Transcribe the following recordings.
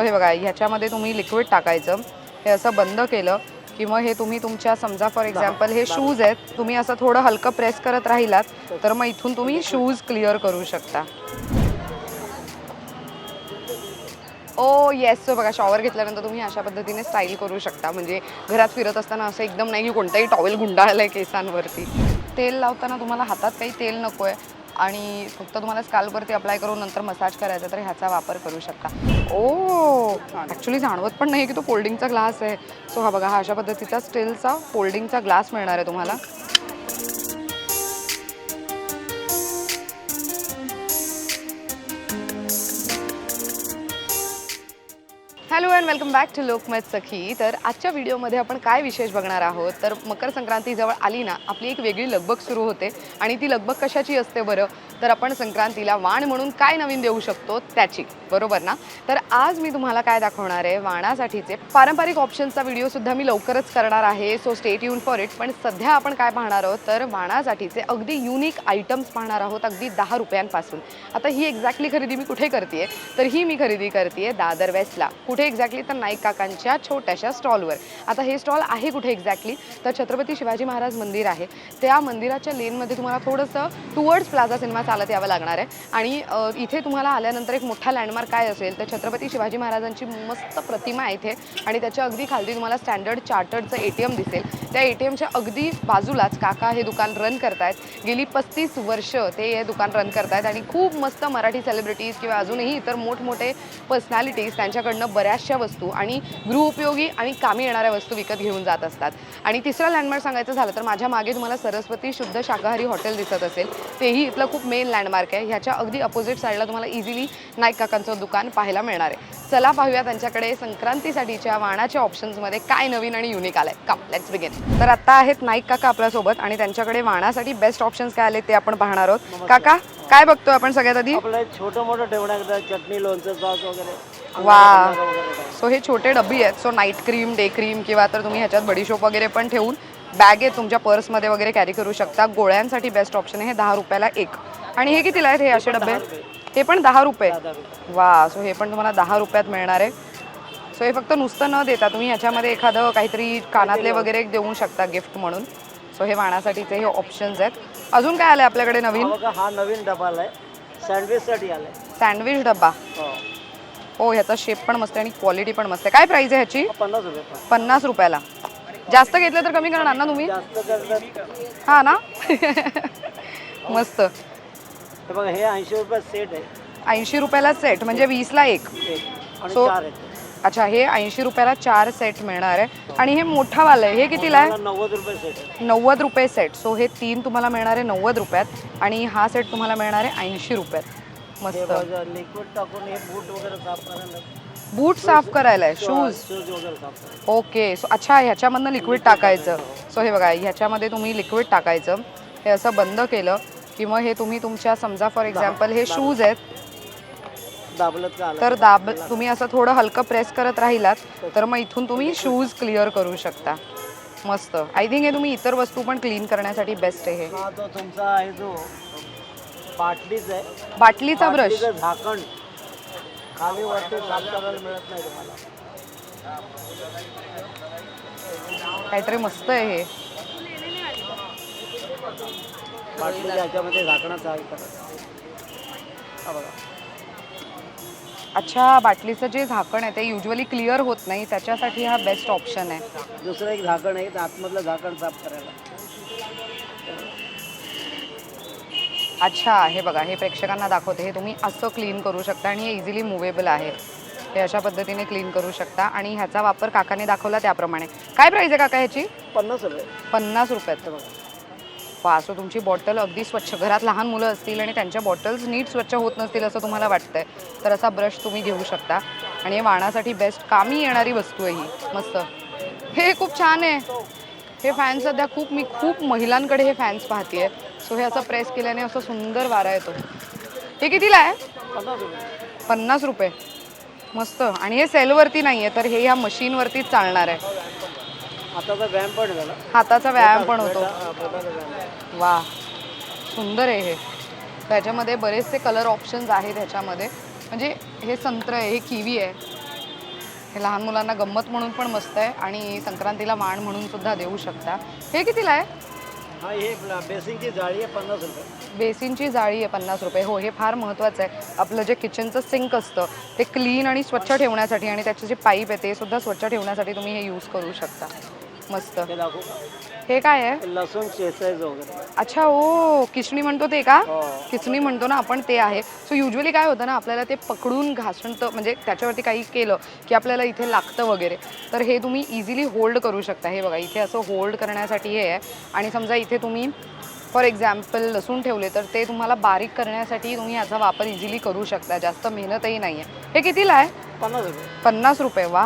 So हे बघा ह्याच्यामध्ये तुम्ही लिक्विड टाकायचं. हे असं बंद केलं की मग हे तुम्ही तुमच्या समजा फॉर एक्झाम्पल हे शूज आहेत तुम्ही असं थोडं हलकं प्रेस करत राहिलात तर मग इथून तुम्ही शूज क्लिअर करू शकता. ओ येस सो बघा शॉवर घेतल्यानंतर तुम्ही अशा पद्धतीने स्टाईल करू शकता. म्हणजे घरात फिरत असताना असं एकदम नाही की कोणताही टॉवेल गुंडाळलं आहे केसांवरती. तेल लावताना तुम्हाला हातात काही तेल नको आहे आणि फक्त तुम्हाला स्काल्पवरती अप्लाय करून नंतर मसाज करायचा तर ह्याचा वापर करू शकता. ओ ॲक्च्युली जाणवत पण नाही की तो फोल्डिंगचा ग्लास आहे. सो हा बघा हा अशा पद्धतीचा स्टीलचा फोल्डिंगचा ग्लास मिळणार आहे तुम्हाला. Hello and welcome back to Lokmat Sakhi तर आजच्या व्हिडिओमध्ये आपण काय विशेष बघणार आहोत? तर मकर संक्रांती जवळ आली ना आपली एक वेगळी लगबग सुरू होते. आणि ती लगबग कशाची असते बरं? तर आपण संक्रांतीला वाण म्हणून काय नवीन देऊ शकतो त्याची बरोबर ना? तर आज मी तुम्हाला काय दाखवणार आहे वाणासाठीचे पारंपरिक ऑप्शन्सचा व्हिडिओसुद्धा मी लवकरच करणार आहे सो स्टेट युन फॉर इट पण सध्या आपण काय पाहणार आहोत तर वाणासाठीचे अगदी युनिक आयटम्स पाहणार आहोत अगदी दहा रुपयांपासून. आता ही एक्झॅक्टली खरेदी मी कुठे करते तर ही मी खरेदी करते दादर वेस्टला. कुठे एक्झॅक्टली तर नाईक काकांच्या छोट्याशा स्टॉलवर आता हे स्टॉल आहे कुठे एक्झॅक्टली तर छत्रपती शिवाजी महाराज मंदिर आहे. त्या मंदिराच्या लेनमध्ये तुम्हाला थोडंसं टुवर्ड्स प्लाझा सिनेमा चालत यावं लागणार आहे. आणि इथे तुम्हाला आल्यानंतर एक मोठा लँडमार्क काय असेल तर छत्रपती शिवाजी महाराजांची मस्त प्रतिमा आहे इथे. आणि त्याच्या अगदी खालती तुम्हाला स्टँडर्ड चार्टर्डचं ए टी एम दिसेल. त्या ए टी एमच्या अगदी बाजूलाच काका हे दुकान रन करतायत. गेली पस्तीस वर्ष ते हे दुकान रन करतायत आणि खूप मस्त मराठी सेलिब्रिटीज किंवा अजूनही इतर मोठमोठे पर्सनॅलिटीज त्यांच्याकडनं बऱ्याचशा वस्तू आणि गृहउपयोगी आणि कामी येणाऱ्या वस्तू विकत घेऊन जात असतात. आणि तिसरा लँडमार्क सांगायचं झालं तर माझ्या मागे तुम्हाला सरस्वती शुद्ध शाकाहारी हॉटेल दिसत असेल. तेही इथलं खूप मे मेन लँडमार्क आहे. ह्याच्या अगदी अपोजिट साईडला तुम्हाला इझिली नाईक काकांचं दुकान पाहायला मिळणार आहे. चला पाहूया त्यांच्याकडे संक्रांतीसाठीच्या वाणाच्या ऑप्शन्समध्ये काय नवीन आणि युनिक आलंय. कम लेट्स बिगिन तर आता आहेत नाईक काका आपल्यासोबत आणि त्यांच्याकडे वाणासाठी बेस्ट ऑप्शन्स काय आले ते आपण पाहणार आहोत. काका काय बघतोय आपण सगळ्यात आधी? छोटं मोठं ठेवण्याकरता चटणी लोणचं सॉस वगैरे. वा. सो हे छोटे डब्बी आहेत. So night cream day cream किंवा तर तुम्ही ह्याच्यात बडीशोप वगैरे पण ठेवून बॅग आहे तुमच्या पर्समध्ये वगैरे कॅरी करू शकता. गोळ्यांसाठी बेस्ट ऑप्शन आहे हे दहा रुपयाला एक. आणि हे कितीला आहेत हे असे डबे? हे पण दहा रुपये. वा सो हे पण तुम्हाला दहा रुपयात मिळणार आहे. सो हे फक्त नुसतं न देता तुम्ही ह्याच्यामध्ये एखादं काहीतरी कानातले वगैरे देऊ शकता गिफ्ट म्हणून. सो हे वाणासाठीचे हे ऑप्शन्स आहेत. अजून काय आलं आपल्याकडे नवीन? हा नवीन डबा आलाय. सँडविचसाठी आलाय. सँडविच डब्बा हो. हो ह्याचा शेप पण मस्त आहे आणि क्वालिटी पण मस्त आहे. काय प्राइस आहे ह्याची? पन्नास रुपये. पन्नास रुपयाला. जास्त घेतलं तर कमी करणार ना तुम्ही? हा ना? मस्त. हे बघा हे ऐंशी रुपये सेट आहे. ऐंशी रुपयाला सेट म्हणजे वीसला एक. आहेत. अच्छा हे ऐंशी रुपयाला चार सेट मिळणार आहे. आणि हे मोठावालं आहे. हे कितीला आहे? नव्वद रुपये सेट नव्वद रुपये सेट सो हे तीन तुम्हाला मिळणार आहे नव्वद रुपयात. आणि हा सेट तुम्हाला मिळणार आहे ऐंशी रुपयात. मस्त. लिक्विड टाकून हे बूट वगैरे साफ करायला बूट साफ करायला आहे शूज ओके सो अच्छा ह्याच्यामधनं लिक्विड टाकायचं. सो हे बघा ह्याच्यामध्ये तुम्ही लिक्विड टाकायचं. हे असं बंद केलं की मग हे तुम्ही तुमच्या समजा फॉर एक्झाम्पल हे शूज आहेत. तर दाब तुम्ही असं थोडं हलकं प्रेस करत राहिलात तर मग इथून तुम्ही शूज क्लिअर करू शकता. मस्त. आय थिंक हे तुम्ही इतर वस्तू पण क्लीन करण्यासाठी बेस्ट आहे हे. बाटलीच ब्रश झाकण. खाली वरती साफ करायला मिळत नाही तुम्हाला. काहीतरी मस्त आहे हे. बाटलीच्या ह्याच्यामध्ये झाकणाचा आहे. हा बघा. अच्छा बाटलीचं जे झाकण आहे ते युजली क्लिअर होत नाही त्याच्यासाठी हा बेस्ट ऑप्शन आहे. दुसरं एक झाकण आहे आतमधलं झाकण साफ करायला. अच्छा हे बघा हे प्रेक्षकांना दाखवते. हे तुम्ही असं क्लीन करू शकता आणि हे इझिली मुवेबल आहे. हे अशा पद्धतीने क्लीन करू शकता आणि ह्याचा वापर काकाने दाखवला त्याप्रमाणे. काय प्राईस आहे काका ह्याची? पन्नास रुपये. पन्नास रुपयात बघा. वा सो तुमची बॉटल अगदी स्वच्छ. घरात लहान मुलं असतील आणि त्यांच्या बॉटल्स नीट स्वच्छ होत नसतील असं तुम्हाला वाटतंय तर असा ब्रश तुम्ही घेऊ शकता. आणि हे वाणासाठी बेस्ट कामी येणारी वस्तू आहे ही. मस्त. हे खूप छान आहे. हे फॅन सध्या खूप मी खूप महिलांकडे हे फॅन्स पाहते सो हे असं प्रेस केल्याने असं सुंदर वारा येतो. हे कितीला आहे? पन्नास रुपये. मस्त. आणि हे सेलवरती नाही आहे तर हे ह्या मशीनवरतीच चालणार आहे. आता तर व्यायाम पण झाला हाताचा व्यायाम पण होतो. आहे. वा. सुंदर आहे हे. त्याच्यामध्ये बरेचसे कलर ऑप्शन्स आहेत ह्याच्यामध्ये. म्हणजे हे संत्र आहे हे किवी आहे. हे लहान मुलांना गंमत म्हणून पण मस्त आहे आणि संक्रांतीला माण म्हणून सुद्धा देऊ शकता. हे कितीला आहे? हा हे बेसिंगची जाळी आहे पन्नास रुपये. बेसिनची जाळी आहे पन्नास रुपये. हो हे फार महत्त्वाचं आहे. आपलं जे किचनचं सिंक असतं ते क्लीन आणि स्वच्छ ठेवण्यासाठी आणि त्याचे जे पाईप आहे ते सुद्धा स्वच्छ ठेवण्यासाठी तुम्ही हे यूज करू शकता. मस्त. ते दाखवू का? हे काय आहे? लसूण चेचायचं वगैरे. अच्छा ओ किचणी म्हणतो ते का? हो. किचणी म्हणतो ना आपण ते आहे. सो युजली काय होतं ना आपल्याला ते पकडून घासणं म्हणजे त्याच्यावरती काही केलं की आपल्याला इथे लागतं वगैरे. तर हे तुम्ही इझिली होल्ड करू शकता. हे बघा इथे असं होल्ड करण्यासाठी हे आहे. आणि समजा इथे तुम्ही फॉर एक्झाम्पल लसूण ठेवले तर ते तुम्हाला बारीक करण्यासाठी तुम्ही याचा वापर इझिली करू शकता. जास्त मेहनतही नाही आहे हे कितीला आहे? पन्नास रुपये. पन्नास रुपये. वा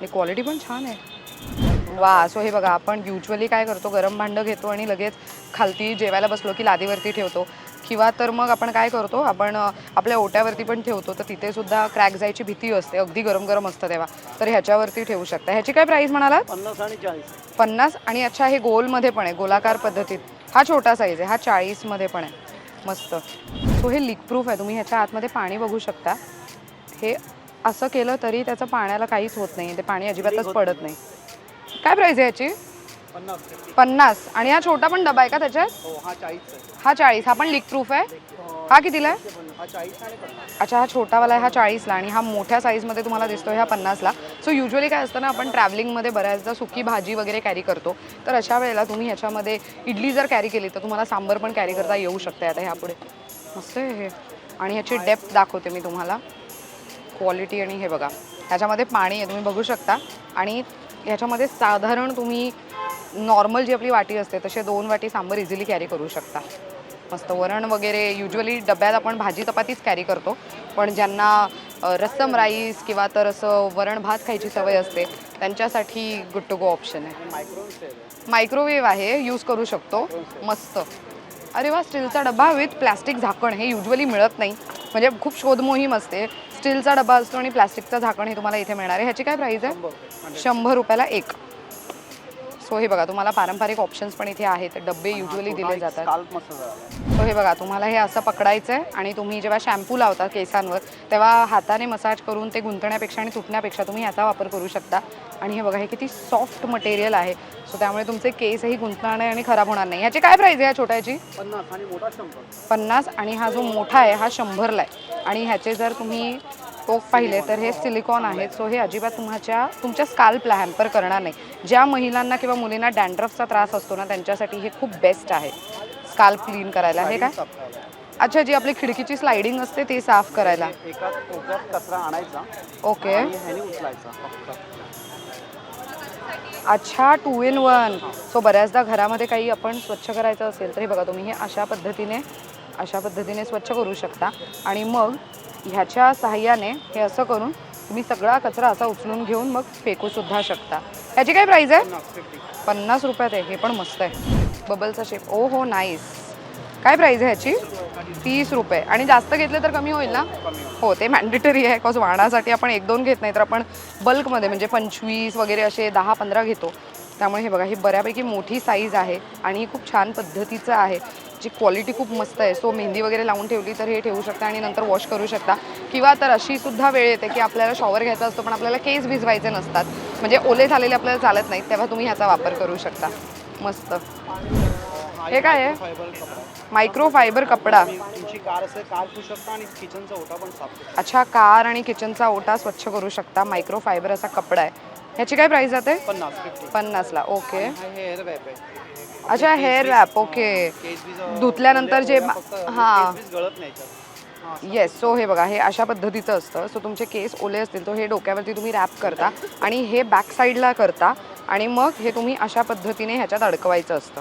हे क्वालिटी पण छान आहे. वा सो हे बघा आपण युजली काय करतो गरम भांडं घेतो आणि लगेच खालती जेवायला बसलो की लादीवरती ठेवतो. किंवा तर मग आपण काय करतो आपण आपल्या ओट्यावरती पण ठेवतो तर तिथे सुद्धा क्रॅक जायची भीती असते अगदी गरम गरम असतं तेव्हा. तर ह्याच्यावरती ठेवू शकता. ह्याची काय प्राईस म्हणालात? पन्नास आणि चाळीस. पन्नास आणि अच्छा हे गोलमध्ये पण आहे गोलाकार पद्धतीत. हा छोटा साईज आहे हा चाळीसमध्ये पण आहे. मस्त. सो हे लीक प्रूफ आहे तुम्ही ह्याच्या आतमध्ये पाणी बघू शकता. हे असं केलं तरी त्याचं पाण्याला काहीच होत नाही ते पाणी अजिबातच पडत नाही. काय प्राईस आहे याची? पन्नास. आणि हा छोटा पण डबा आहे का त्याच्यात? हो हा चाळीस आहे. हा हा पण लीक प्रूफ आहे? हा. कितीला आहे? हा आणि पन्नास. अच्छा हा छोटावाला आहे हा चाळीसला. आणि हा मोठ्या साईजमध्ये तुम्हाला दिसतो ह्या पन्नासला. सो युजली काय असतं ना आपण ट्रॅव्हलिंगमध्ये बऱ्याचदा सुकी भाजी वगैरे कॅरी करतो. तर अशा वेळेला तुम्ही ह्याच्यामध्ये इडली जर कॅरी केली तर तुम्हाला सांबर पण कॅरी करता येऊ शकते आता ह्यापुढे. मस्त आहे हे. आणि ह्याची डेप्थ दाखवते मी तुम्हाला. क्वालिटी आणि हे बघा. ह्याच्यामध्ये पाणी आहे तुम्ही बघू शकता. आणि ह्याच्यामध्ये साधारण तुम्ही नॉर्मल जी आपली वाटी असते तसे दोन वाटी सांबर इझिली कॅरी करू शकता. मस्त वरण वगैरे युजली डब्यात आपण भाजी चपातीच कॅरी करतो. पण ज्यांना रस्सम राईस किंवा तर असं वरण भात खायची सवय असते त्यांच्यासाठी गुड टू गो ऑप्शन आहे. आहे मायक्रोवेव्ह आहे यूज करू शकतो. मस्त. अरे वा स्टीलचा डबा विथ प्लॅस्टिक झाकण हे युजली मिळत नाही. म्हणजे खूप शोधमोहीम असते. स्टीलचा डबा असतो आणि प्लॅस्टिकचं झाकण हे तुम्हाला इथे मिळणार आहे. ह्याची काय प्राईस आहे? शंभर रुपये शंभर रुपयाला एक. सो हे बघा तुम्हाला पारंपरिक ऑप्शन्स पण इथे आहेत. डबे युजली दिले जातात. सो हे बघा तुम्हाला हे असं पकडायचं आहे आणि तुम्ही जेव्हा शॅम्पू लावता केसांवर तेव्हा हाताने मसाज करून ते गुंतण्यापेक्षा आणि तुटण्यापेक्षा तुम्ही याचा वापर करू शकता. आणि हे बघा हे किती सॉफ्ट मटेरियल आहे. सो त्यामुळे तुमचे केसही गुंतणार नाही आणि खराब होणार नाही. ह्याची काय प्राईस आहे या छोट्याची? पन्नास आणि हा जो मोठा आहे हा शंभरला आहे. आणि ह्याचे जर तुम्ही टोक पाहिले तर हे सिलिकॉन आहेत. सो हे अजिबात तुमच्या तुमच्या स्काल्पला हॅम्पर करणार नाही. ज्या महिलांना किंवा मुलींना डॅन्ड्रफचा त्रास असतो ना त्यांच्यासाठी हे खूप बेस्ट आहे. स्काल्प क्लीन करायला. हे काय. अच्छा जी आपली खिडकीची स्लायडिंग असते ती साफ करायला. कचरा आणायचा ओके अच्छा टू इन वन सो बऱ्याचदा घरामध्ये काही आपण स्वच्छ करायचं असेल तर हे बघा तुम्ही हे अशा पद्धतीने अशा पद्धतीने स्वच्छ करू शकता. आणि मग ह्याच्या साहाय्याने हे असं करून तुम्ही सगळा कचरा असा उचलून घेऊन मग फेकूसुद्धा शकता. ह्याची काय प्राईज आहे? पन्नास रुपयात आहे. हे पण मस्त आहे. बबलचा शेप ओ हो नाईस काय प्राईज आहे ह्याची? तीस रुपये. आणि जास्त घेतले तर कमी होईल ना? हो ते मॅन्डेटरी आहे. बिकॉज वाणासाठी आपण एक दोन घेत नाही तर आपण बल्कमध्ये म्हणजे पंचवीस वगैरे असे दहा पंधरा घेतो. त्यामुळे हे बघा ही बऱ्यापैकी मोठी साईज आहे आणि ही खूप छान पद्धतीचं आहे. जी क्वालिटी खूप मस्त आहे. सो मेहंदी वगैरे लावून ठेवली तर हे ठेवू शकता आणि नंतर वॉश करू शकता. किंवा तर अशी सुद्धा वेळ येते की आपल्याला शॉवर घ्यायचा असतो पण आपल्याला केस भिजवायचे नसतात. म्हणजे ओले झालेले आपल्याला चालत नाहीत तेव्हा तुम्ही ह्याचा वापर करू शकता. मस्त. हे काय आहे? मायक्रो फायबर कपडा अच्छा कार आणि किचनचा ओटा स्वच्छ करू शकता. मायक्रो फायबर असा कपडा आहे. ह्याची काय प्राईस जाते? पन्नासला. ओके हा अच्छा हेअर रॅप ओके धुतल्यानंतर जे फक्त हां. येस सो हे बघा हे अशा पद्धतीचं असतं. सो तुमचे केस ओले असतील तर हे डोक्यावरती तुम्ही रॅप करता आणि हे बॅक साईडला करता आणि मग हे तुम्ही अशा पद्धतीने ह्याच्यात अडकवायचं असतं.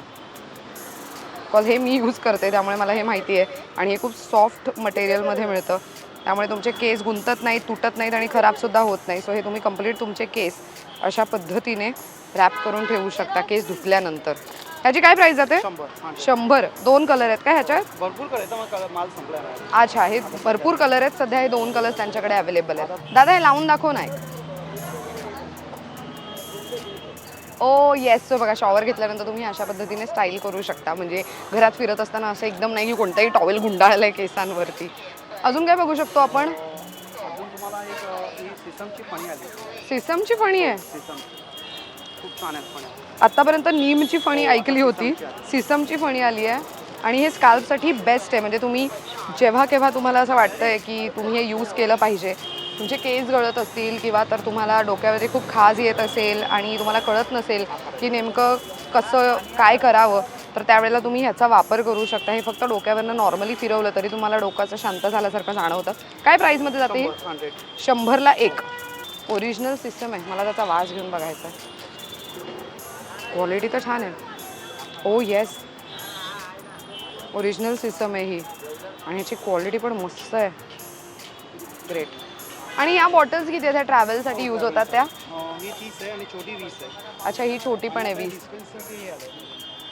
बिकॉज हे मी यूज करते त्यामुळे मला हे माहिती आहे. आणि हे खूप सॉफ्ट मटेरियलमध्ये मिळतं. त्यामुळे तुमचे केस गुंतत नाहीत तुटत नाहीत आणि खराबसुद्धा होत नाही. सो हे तुम्ही कंप्लीट तुमचे केस अशा पद्धतीने रॅप करून ठेवू शकता केस धुतल्यानंतर. ह्याची काय प्राईस जाते? शंभर दोन कलर आहेत का ह्याच्यात? भरपूर कलर माल अच्छा हे भरपूर कलर आहेत. सध्या हे दोन कलर्स त्यांच्याकडे अवेलेबल आहेत. दादा हे लावून दाखव नाही ओ येस सो बघा शॉवर घेतल्यानंतर तुम्ही अशा पद्धतीने स्टाईल करू शकता. म्हणजे घरात फिरत असताना असं एकदम नाही की कोणताही टॉवेल गुंडाळलं आहे केसांवरती. अजून काय बघू शकतो आपण? सिसमची फणी आहे. खूप छान आहेत फण्या आतापर्यंत नीमची फणी ऐकली होती. सिसमची फणी आली आहे. आणि हे स्काल्पसाठी बेस्ट आहे. म्हणजे तुम्ही जेव्हा केव्हा तुम्हाला असं वाटतंय की तुम्ही हे यूज केलं पाहिजे तुमचे केस गळत असतील किंवा तर तुम्हाला डोक्यामध्ये खूप खाज येत असेल आणि तुम्हाला कळत नसेल की नेमकं कसं काय करावं तर त्यावेळेला तुम्ही ह्याचा वापर करू शकता. हे फक्त डोक्यावरनं नॉर्मली फिरवलं तरी तुम्हाला डोक्याचं शांत झाल्यासारखं जाणवतं. काय प्राईसमध्ये जाते? ही शंभरला एक. ओरिजिनल सिस्टम आहे. मला त्याचा वास घेऊन बघायचा आहे. क्वालिटी तर छान आहे. ओ येस ओरिजिनल सिस्टम आहे ही. आणि ह्याची क्वालिटी पण मस्त आहे. ग्रेट आणि या बॉटल्स किती आहेत? ट्रॅव्हलसाठी यूज होतात त्या? ही तीस आहे आणि छोटी वीस आहे. अच्छा ही छोटी पण आहे वीस. हे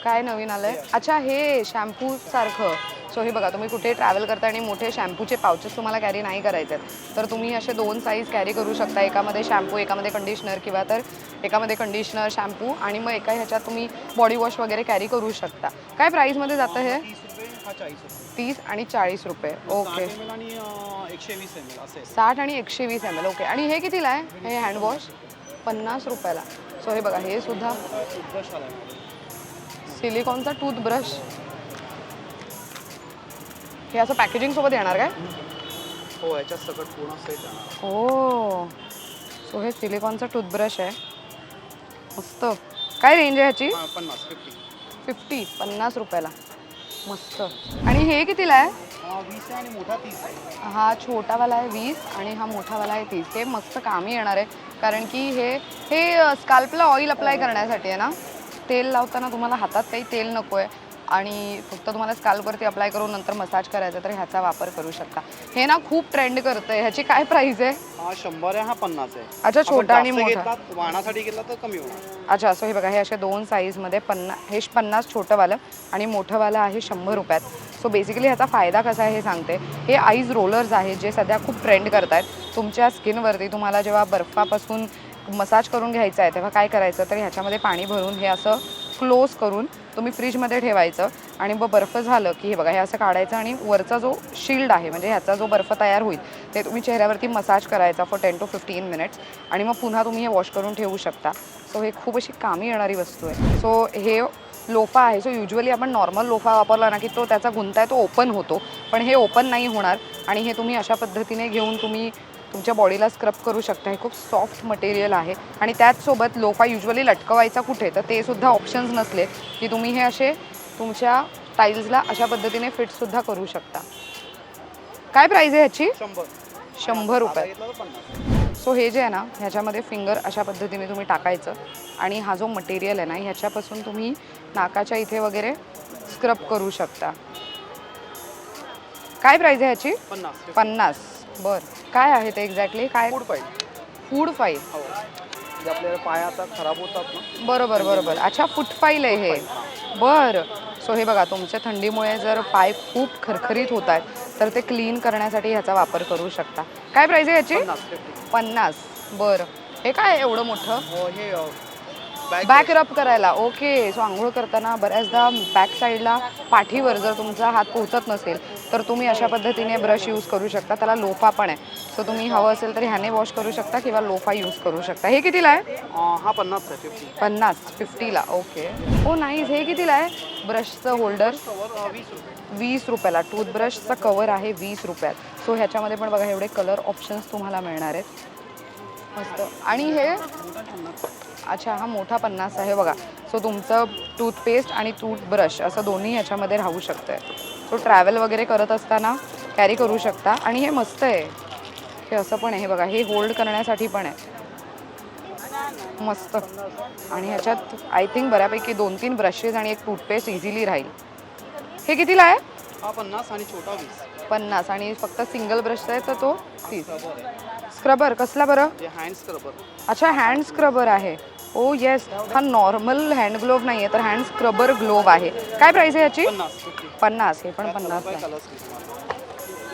काय नवीन आलंय? अच्छा हे शॅम्पू सारखं. सो हे बघा तुम्ही कुठे ट्रॅव्हल करता आणि मोठे शॅम्पूचे पाउचेस तुम्हाला कॅरी नाही करायचे आहेत तर तुम्ही असे दोन साईज कॅरी करू शकता. एकामध्ये शॅम्पू एकामध्ये कंडिशनर किंवा तर एकामध्ये कंडिशनर शॅम्पू आणि मग एका ह्याच्यात तुम्ही बॉडी वॉश वगैरे कॅरी करू शकता. काय प्राईसमध्ये जातं हे? तीस आणि चाळीस रुपये. ओके साठ आणि एकशे वीस एम एल ओके आणि हे कितीला आहे? हे हँडवॉश पन्नास रुपयाला. सो हे बघा हे सुद्धा सिलिकॉनचा टूथब्रश. हे असं पॅकेजिंग सोबत येणार काय? हो याच्यात सगळं पूर्ण सेट हो. सो हे सिलिकॉनचा टूथब्रश आहे. मस्त. काय रेंज आहे ह्याची? पन्नास फिफ्टी फिफ्टी पन्नास रुपयाला. मस्त. आणि हे कितीला आहे? वीस आहे आणि मोठा तीस आहे. हा छोटावाला आहे वीस आणि हा मोठावाला आहे तीस. हे मस्त कामी येणार आहे. कारण की हे हे स्काल्पला ऑइल अप्लाय करण्यासाठी आहे ना? तेल लावताना तुम्हाला हातात काही तेल नको आहे आणि फक्त तुम्हाला स्काल्पवरती अप्लाय करून नंतर मसाज करायचा तर ह्याचा वापर करू शकता. हे ना खूप ट्रेंड करतंय. ह्याची काय प्राईस आहे? हा शंभर आहे हा पन्नास आहे. अच्छा आपण छोटा आणि जास्त मोठा. घेतला तर कमी होणार. अच्छा सो हे बघा हे असे दोन साईजमध्ये पन्ना हे श- पन्नास छोटंवालं आणि मोठंवालं आहे शंभर रुपयात. सो बेसिकली ह्याचा फायदा कसा आहे हे सांगते. हे आईज रोलर्स आहेत जे सध्या खूप ट्रेंड करत आहेत तुमच्या स्किनवरती तुम्हाला जेव्हा बर्फापासून मसाज करून घ्यायचा आहे तेव्हा काय करायचं? तर ह्याच्यामध्ये पाणी भरून हे असं क्लोज करून तुम्ही फ्रीजमध्ये ठेवायचं आणि मग बर्फ झालं की हे बघा हे असं काढायचं आणि वरचा जो शिल्ड आहे म्हणजे ह्याचा जो बर्फ तयार होईल ते तुम्ही चेहऱ्यावरती मसाज करायचा for ten to fifteen minutes आणि मग पुन्हा तुम्ही हे वॉश करून ठेवू शकता. सो हे खूप अशी कामी येणारी वस्तू आहे. सो हे लोफा आहे. सो युजली आपण नॉर्मल लोफा वापरला ना की तो त्याचा गुंता आहे तो ओपन होतो. पण हे ओपन नाही होणार आणि हे तुम्ही अशा पद्धतीने घेऊन तुम्ही तुमच्या बॉडीला स्क्रब करू शकता. हे खूप सॉफ्ट मटेरियल आहे. आणि त्याचसोबत लोफा युजली लटकवायचा कुठे तर ते सुद्धा ऑप्शन्स नसले की तुम्ही हे असे तुमच्या टाईल्सला अशा पद्धतीने फिटसुद्धा करू शकता. काय प्राईज आहे ह्याची? शंभर. शंभर रुपये. सो हे जे आहे ना ह्याच्यामध्ये फिंगर अशा पद्धतीने तुम्ही टाकायचं. आणि हा जो मटेरियल आहे ना ह्याच्यापासून तुम्ही नाकाच्या इथे वगैरे स्क्रब करू शकता. काय प्राईज आहे ह्याची? पन्नास. पन्नास. बर. काय आहे ते एक्झॅक्टली काय फूड पाहिजे फूड फाईल हो. जे आपल्याला पाय आता खराब होतात ना. बरोबर बरोबर. अच्छा फूट फाईल आहे हे. बरं. सो हे बघा तुमच्या थंडीमुळे जर पाय खूप खरखरीत होत आहेत तर ते क्लीन करण्यासाठी ह्याचा वापर करू शकता. काय प्राईज आहे ह्याची? पन्नास पन्नास. बरं. हे काय एवढं मोठं? हो हे बॅक रब करायला. ओके सो आंघोळ करताना बऱ्याचदा बॅक साईडला पाठीवर जर तुमचा हात पोहोचत नसेल तर तुम्ही अशा पद्धतीने ब्रश यूज करू शकता. त्याला लोफा पण आहे. सो तुम्ही हवं असेल तर ह्याने वॉश करू शकता किंवा लोफा यूज करू शकता. हे कितीला आहे? हा पन्नास आहे फिफ्टी पन्नास फिफ्टीला ओके हो नाही हे कितीला आहे? ब्रशचं होल्डर वीस रुपये वीस रुपयाला. टूथब्रशचा कवर आहे वीस रुपयात. सो ह्याच्यामध्ये पण बघा एवढे कलर ऑप्शन्स तुम्हाला मिळणार आहेत. मस्त. आणि हे? अच्छा हा मोठा पन्नास आहे बघा. सो तुमचं टूथपेस्ट आणि टूथब्रश असं दोन्ही ह्याच्यामध्ये राहू शकतं सो ट्रॅव्हल वगैरे करत असताना कॅरी करू शकता. आणि हे मस्त आहे. हे असं पण आहे. हे बघा हे होल्ड करण्यासाठी पण आहे. मस्त. आणि ह्याच्यात आय थिंक बऱ्यापैकी दोन तीन ब्रशेस आणि एक टूथपेस्ट इझिली राहील. हे कितीला आहे? पन्नास आणि छोटा वीस. पन्नास. आणि फक्त सिंगल ब्रशचा आहे तर तो तीस. स्क्रबर कसला बरं? हँड स्क्रबर अच्छा हँड स्क्रबर आहे. ओ येस हा नॉर्मल हँड ग्लोव्ह नाही आहे तर हँड स्क्रबर ग्लोव्ह आहे. काय प्राईस आहे याची? पन्नास. हे पण पन्नास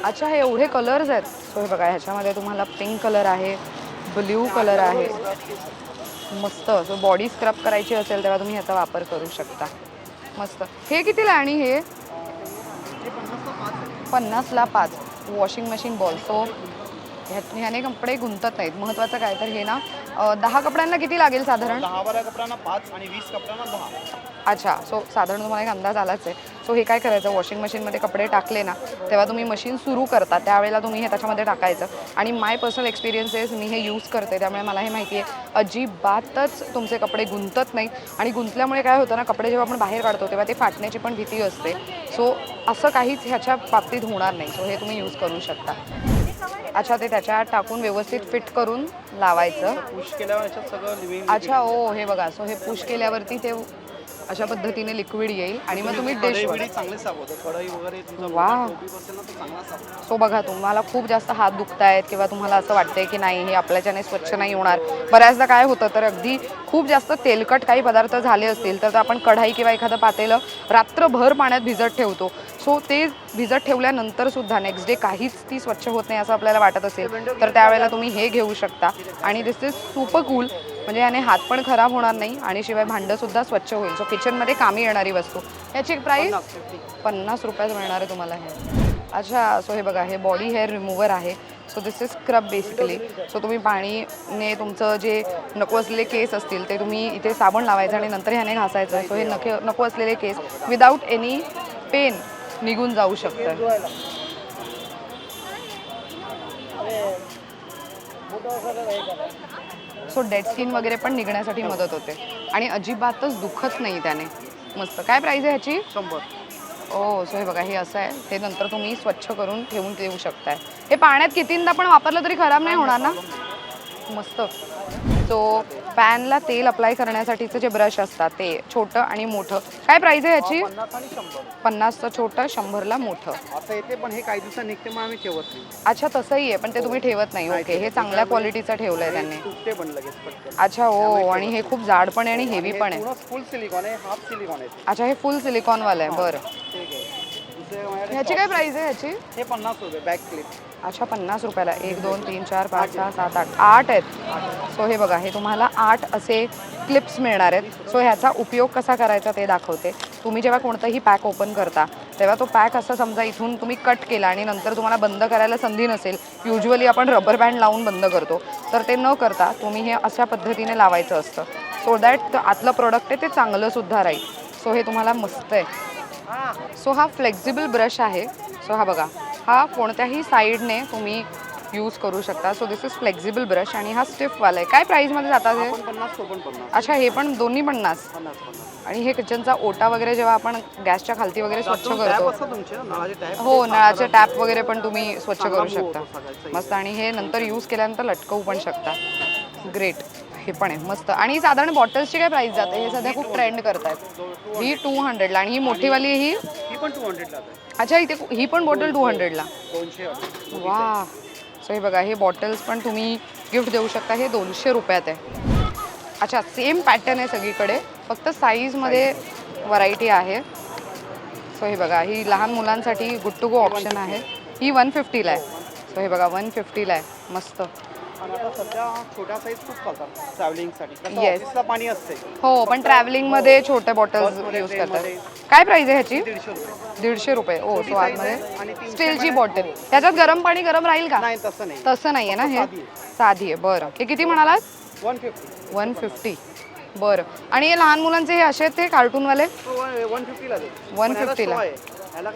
अच्छा हे एवढे कलर्स आहेत? सो हे बघा ह्याच्यामध्ये तुम्हाला पिंक कलर आहे ब्ल्यू कलर आहे. मस्त. सो बॉडी स्क्रब करायची असेल तेव्हा तुम्ही ह्याचा वापर करू शकता. मस्त. हे कितीला आणि हे? पन्नासला पाच. वॉशिंग मशीन बॉल सो ह्यात ह्याने कपडे गुंतत नाहीत. महत्त्वाचं काय? तर हे ना अ, दहा कपड्यांना किती लागेल साधारण? दहा बारा कपड्यांना पाच आणि वीस कपड्यांना दहा. अच्छा सो साधारण तुम्हाला एक अंदाज आलाच आहे. सो हे काय करायचं? वॉशिंग मशीनमध्ये कपडे टाकले ना तेव्हा तुम्ही मशीन सुरू करता. त्यावेळेला तुम्ही हे त्याच्यामध्ये टाकायचं. आणि माय पर्सनल एक्सपिरियन्सेस मी हे यूज करते. त्यामुळे मला हे माहिती आहे अजिबातच तुमचे कपडे गुंतत नाहीत. आणि गुंतल्यामुळे काय होतं ना कपडे जेव्हा आपण बाहेर काढतो तेव्हा ते फाटण्याची पण भीती असते. सो असं काहीच ह्याच्या बाबतीत होणार नाही. सो हे तुम्ही यूज करू शकता. अच्छा ते त्याच्यात टाकून व्यवस्थित फिट करून लावायचं. पुश केल्यावर याच्यात सगळं लिव्हिंग अच्छा ओ हे बघा. सो हे पुश केल्यावरती ते अशा पद्धतीने लिक्विड येईल आणि मग तुम्ही डिश चांगले साफ होतं कढई वगैरे तुमचा वा. सो बघा तुम्हाला खूप जास्त हात दुखतायत किंवा तुम्हाला असं वाटतंय की नाही हे आपल्याच्याने स्वच्छ नाही होणार. बऱ्याचदा काय होतं तर अगदी खूप जास्त तेलकट काही पदार्थ झाले असतील तर आपण कढाई किंवा एखादं पातेलं रात्रभर पाण्यात भिजत ठेवतो. सो ते भिजत ठेवल्यानंतर सुद्धा नेक्स्ट डे काहीच ती स्वच्छ होत नाही असं आपल्याला वाटत असेल. तर त्यावेळेला तुम्ही हे घेऊ शकता. आणि दिस इज सुपर कूल म्हणजे याने हात पण खराब होणार नाही आणि शिवाय भांडं सुद्धा स्वच्छ होईल. सो किचनमध्ये कामी येणारी वस्तू याची प्राईस पन्नास रुपयात मिळणार आहे तुम्हाला हे. अच्छा सो हे बघा हे बॉडी हेअर रिमूव्हर आहे. So this is scrub basically so तुम्ही पाणीने तुमचं जे नको असलेले केस असतील ते तुम्ही इथे साबण लावायचं आणि नंतर ह्याने घासायचं. सो हे नखे नको असलेले केस विदाऊट एनी पेन निघून जाऊ शकतं. सो डेड स्किन वगैरे पण निघण्यासाठी मदत होते. आणि अजिबातच दुखत नाही त्याने. मस्त. काय प्राईस आहे ह्याची? शंभर. ओ सो हे बघा हे असं आहे. ते नंतर तुम्ही स्वच्छ करून ठेवून देऊ शकताय. हे पाण्यात कितींदा पण वापरलं तरी खराब नाही होणार ना? मस्त. सो पॅनला तेल अप्लाय करण्यासाठीचं जे ब्रश असतात ते छोटं आणि मोठं. काय प्राईस आहे ह्याची पन्नास आणि शंभर. पन्नासचं छोटं शंभरला मोठं. असं येते पण हे काही दिवसांनी निघते मग आम्ही ठेवत नाही. अच्छा तसंही आहे पण ते तुम्ही ठेवत नाही. ओके हे चांगल्या क्वालिटीचं ठेवलं आहे त्यांनी. तुटते पण लगेच पटकन. अच्छा ओ आणि हे खूप जाड पण आहे आणि हेवी पण आहे. फुल सिलिकॉन आहे हाफ सिलिकॉन आहे अच्छा हे फुल सिलिकॉनवालं आहे बरं. ठीक आहे. माझ्याकडे ह्याची काय प्राईस आहे ह्याची हे पन्नास रुपये बॅक क्लिप अच्छा पन्नास रुपयाला. एक दोन तीन चार पाच सहा सात आठ. आठ आहेत. सो हे बघा हे तुम्हाला आठ असे क्लिप्स मिळणार आहेत. सो ह्याचा उपयोग कसा करायचा ते दाखवते. तुम्ही जेव्हा कोणतंही पॅक ओपन करता तेव्हा तो पॅक असं समजा इथून तुम्ही कट केला आणि नंतर तुम्हाला बंद करायला संधी नसेल युजली आपण रबर बँड लावून बंद करतो. तर ते न करता तुम्ही हे अशा पद्धतीने लावायचं असतं. सो दॅट आतलं प्रोडक्ट आहे ते चांगलं सुद्धा राहील. सो हे तुम्हाला मस्त आहे. सो हा फ्लेक्झिबल ब्रश आहे. सो हा बघा हा कोणत्याही साईडने तुम्ही यूज करू शकता. So this is flexible brush आणि हा स्टिफवाला आहे. काय प्राईजमध्ये जातात हे अच्छा हे पण दोन्ही पन्नास. आणि हे किचनचा ओटा वगैरे जेव्हा आपण गॅसच्या खालती वगैरे स्वच्छ करतो. हो नळाचे टॅप वगैरे पण तुम्ही स्वच्छ करू शकता. मस्त आणि हे नंतर यूज केल्यानंतर लटकवू पण शकता. ग्रेट हे पण आहे मस्त. आणि साधारण बॉटल्सची काय प्राइस जाते? हे सध्या खूप ट्रेंड करतायत. ही टू हंड्रेडला आणि ही मोठीवाली ही ही पण टू हंड्रेडला अच्छा इथे ही पण बॉटल टू हंड्रेडला. वा. सो हे बघा हे बॉटल्स पण तुम्ही गिफ्ट देऊ शकता. हे दोनशे रुपयात आहे. अच्छा सेम पॅटर्न आहे सगळीकडे. फक्त साईजमध्ये व्हरायटी आहे. सो हे बघा ही लहान मुलांसाठी गुड टू गो ऑप्शन आहे. ही वन फिफ्टीला आहे. सो हे बघा वन फिफ्टीला आहे. मस्त. आणि आता सध्या छोट्या साईज खूप चालतात ट्रॅव्हलिंगसाठी कसं Yes. ऑफिसला पाणी असते. हो पण ट्रॅव्हलिंगमध्ये छोटे बॉटल्स बसमध्ये, यूज ट्रेनमध्ये. करतात. काय प्राइस आहे ह्याची? दीडशे रुपये. दीडशे रुपये. ओ सो size आहे आतमध्ये तीनशे स्टीलची बॉटल त्याच्यात गरम पाणी गरम राहील का? नाही तसं नाही. तसं नाही आहे ना हे? साधी आहे. साधी आहे बरं. हे किती म्हणालात? वन फिफ्टी वन फिफ्टी बरं. आणि हे लहान मुलांचे हे असे आहेत ते कार्टूनवाले वन फिफ्टीला दे 150 ला.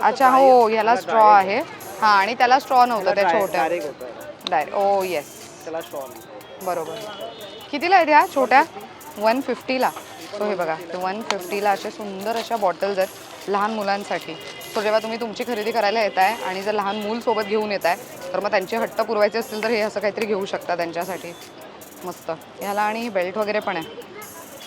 अच्छा हो ह्याला स्ट्रॉ आहे. हां आणि त्याला स्ट्रॉ नव्हतं त्या छोट्या. डायरेक्ट होतं आहे. डायरेक्ट ओ येस त्याला शॉल बरोबर. कितीला आहेत ह्या? छोट्या? वन फिफ्टीला सो हे बघा वन फिफ्टीला अशा सुंदर अशा बॉटल्स आहेत लहान मुलांसाठी. सो जेव्हा तुम्ही तुमची खरेदी करायला येत आहे आणि जर लहान मूल सोबत घेऊन येत आहे तर मग त्यांचे हट्ट पुरवायचे असतील तर हे असं काहीतरी घेऊ शकता त्यांच्यासाठी. मस्त. ह्याला आणि बेल्ट वगैरे पण आहे.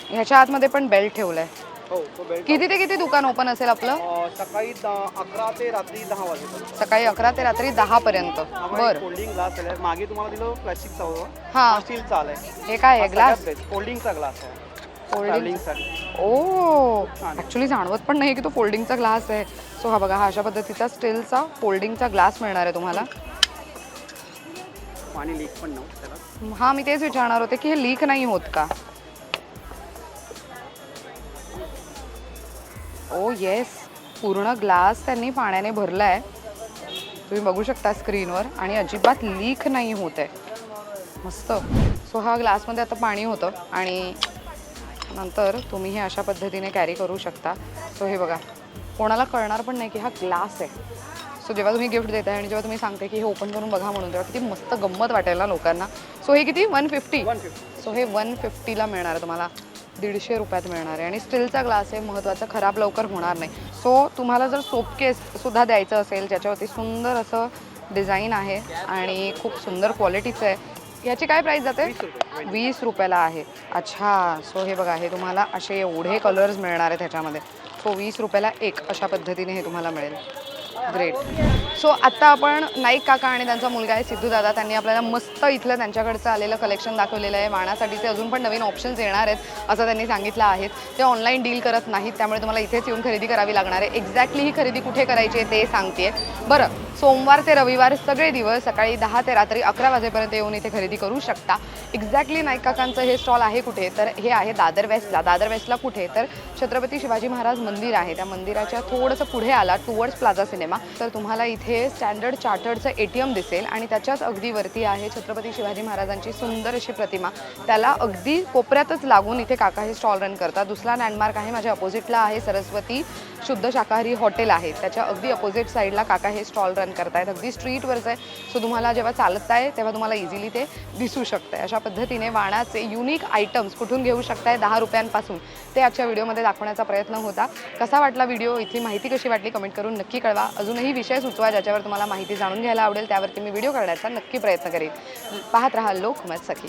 ह्याच्या आतमध्ये पण बेल्ट ठेवलं आहे हो तो बेल्ट किती ते किती दुकान ओपन असेल आपलं? सकाळी दहा- अकरा ते रात्री दहा वाजेपर्यंत. सकाळी अकरा ते रात्री दहापर्यंत बरं. फोल्डिंग ग्लास आहे. मागे तुम्हाला दिलं प्लास्टिकचा होतं हां. स्टीलचा आलाय. हे काय आहे? ग्लास फोल्डिंगचा ग्लास आहे. फोल्डिंग ट्रॅव्हलिंगसाठी ओ! ॲक्च्युली जाणवत पण नाही की तो फोल्डिंगचा ग्लास आहे. सो हा बघा हा अशा पद्धतीचा स्टीलचा फोल्डिंगचा ग्लास मिळणार आहे तुम्हाला. पाणी लीक पण नव्हतं त्याला. हा मी तेच विचारणार होते की हे लीक नाही होत का? ओ येस पूर्ण ग्लास त्यांनी पाण्याने भरला आहे तुम्ही बघू शकता स्क्रीनवर आणि अजिबात लीक नाही होत आहे. मस्त. सो हा ग्लासमध्ये आता पाणी होतं. आणि नंतर तुम्ही हे अशा पद्धतीने कॅरी करू शकता. सो हे बघा. कोणाला कळणार पण नाही की हा ग्लास आहे. सो जेव्हा तुम्ही गिफ्ट देताय आणि जेव्हा तुम्ही सांगते की हे ओपन करून बघा म्हणून तेव्हा किती मस्त गंमत वाटेल ना लोकांना. सो हे किती? वन फिफ्टी सो हे वन फिफ्टीला मिळणार आहे तुम्हाला. दीडशे रुपयात मिळणार आहे. आणि स्टीलचा ग्लास आहे महत्त्वाचा खराब लवकर होणार नाही. सो तुम्हाला जर सोपकेससुद्धा द्यायचं असेल ज्याच्यावरती सुंदर असं डिझाईन आहे आणि खूप सुंदर क्वालिटीचं आहे याची काय प्राईस जाते? वीस रुपयाला आहे. अच्छा सो हे बघा हे तुम्हाला असे एवढे कलर्स मिळणार आहे त्याच्यामध्ये सो वीस रुपयाला एक अशा पद्धतीने हे तुम्हाला मिळेल. ग्रेट सो आत्ता आपण नाईक काका आणि त्यांचा मुलगा आहे सिद्धू दादा त्यांनी आपल्याला मस्त इथलं त्यांच्याकडचं आलेलं कलेक्शन दाखवलेलं आहे. वाणासाठीचे अजून पण नवीन ऑप्शन्स येणार आहेत असं त्यांनी सांगितलं आहे. ते ऑनलाईन डील करत नाहीत त्यामुळे तुम्हाला इथेच येऊन खरेदी करावी लागणार आहे. एक्झॅक्टली ही खरेदी कुठे करायची आहे ते सांगते बरं सोमवार ते रविवार सगळे दिवस सकाळी दहा ते रात्री अकरा वाजेपर्यंत येऊन इथे खरेदी करू शकता. एक्झॅक्टली नाईक काकांचं हे स्टॉल आहे कुठे? तर हे आहे दादर वेस्टला दादर वेस्टला कुठे? तर छत्रपती शिवाजी महाराज मंदिर आहे. त्या मंदिराच्या थोडंसं पुढे आला टुवर्ड्स प्लाझा सिनेमा तर तुम्हाला इथे स्टँडर्ड चार्टर्डचं ए टी एम दिसेल आणि त्याच्याच अगदी वरती आहे छत्रपती शिवाजी महाराजांची सुंदर अशी प्रतिमा. त्याला अगदी कोपऱ्यातच लागून इथे काका हे स्टॉल रन करतात. दुसरा लँडमार्क आहे माझ्या अपोजिटला आहे सरस्वती. शुद्ध शाकाहारी हॉटेल आहे. त्याच्या अगदी अपोजिट साईडला काका हे स्टॉल रन करतायत. अगदी स्ट्रीटवरच आहे सो तुम्हाला जेव्हा चालताय तेव्हा तुम्हाला इझिली ते दिसू शकतंय. अशा पद्धतीने वाणाचे युनिक आयटम्स कुठून घेऊ शकताय? दहा रुपयांपासून. ते आजच्या व्हिडिओमध्ये दाखवण्याचा प्रयत्न होता. कसा वाटला व्हिडिओ इथली माहिती कशी वाटली? कमेंट करून नक्की कळवा. अजूनही विषय सुचवा ज्याच्यावर तुम्हाला माहिती जाणून घ्यायला आवडेल त्यावरती मी व्हिडिओ करण्याचा नक्की प्रयत्न करेन. पाहत राहा लोकमत सखी.